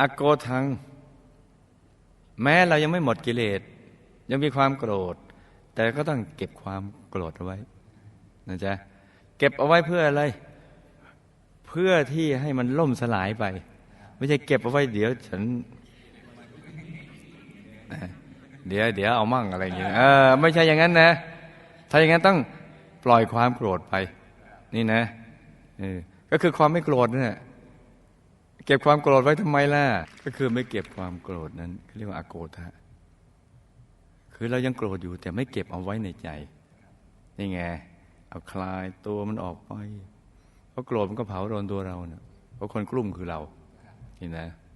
อโกทัง แม้เรายังไม่หมดกิเลส ยังมีความโกรธ แต่ก็ต้องเก็บความโกรธเอาไว้นะจ๊ะเก็บเอาไว้เพื่ออะไร เพื่อที่ให้มันล่มสลายไป ไม่ใช่เก็บเอาไว้เดี๋ยวฉันเดี๋ยวเดี๋ยวเอามั่งอะไรอย่างเงี้ยเออไม่ใช่อย่างนั้นนะ ถ้าอย่างนั้นต้องปล่อยความโกรธไป นี่นะก็คือความไม่โกรธนั่นแหละ เก็บความโกรธไว้ทำไมล่ะ ก็คือไม่เก็บความโกรธนั้นเรียกว่าอาโกธะคือเรายังโกรธอยู่แต่ไม่เก็บเอาไว้ในใจนี่ไงเอาคลายตัวมันออกไปเพราะโกรธมันก็เผาโดนตัวเราเนะเพราะคนกลุ่มคือเราเห็นไหม「